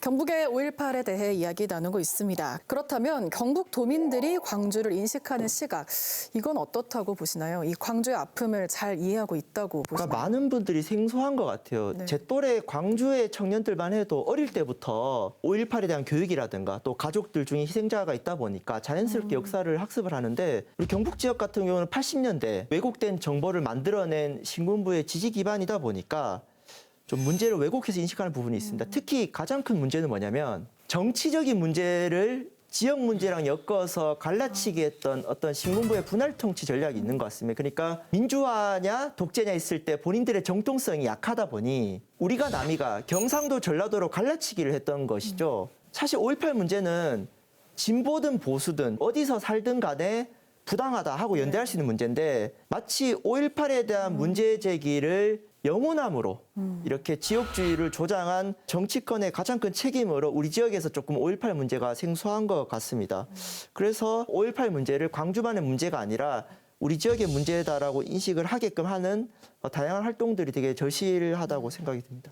경북의 5.18에 대해 이야기 나누고 있습니다. 그렇다면 경북 도민들이 광주를 인식하는 시각, 이건 어떻다고 보시나요? 이 광주의 아픔을 잘 이해하고 있다고 보시나요? 그러니까 많은 분들이 생소한 것 같아요. 네. 제 또래 광주의 청년들만 해도 어릴 때부터 5.18에 대한 교육이라든가 또 가족들 중에 희생자가 있다 보니까 자연스럽게 역사를 학습을 하는데 우리 경북 지역 같은 경우는 80년대 왜곡된 정보를 만들어낸 신군부의 지지 기반이다 보니까 좀 문제를 왜곡해서 인식하는 부분이 있습니다. 특히 가장 큰 문제는 뭐냐면 정치적인 문제를 지역 문제랑 엮어서 갈라치기 했던 어떤 신군부의 분할 통치 전략이 있는 것 같습니다. 그러니까 민주화냐 독재냐 있을 때 본인들의 정통성이 약하다 보니 우리가 남이가 경상도 전라도로 갈라치기를 했던 것이죠. 사실 5.18 문제는 진보든 보수든 어디서 살든 간에 부당하다 하고 연대할 수 있는 문제인데 마치 5.18에 대한 문제 제기를 영호남으로 이렇게 지역주의를 조장한 정치권의 가장 큰 책임으로 우리 지역에서 조금 5.18 문제가 생소한 것 같습니다. 그래서 5.18 문제를 광주만의 문제가 아니라 우리 지역의 문제다라고 인식을 하게끔 하는 어, 다양한 활동들이 되게 절실하다고 생각이 듭니다.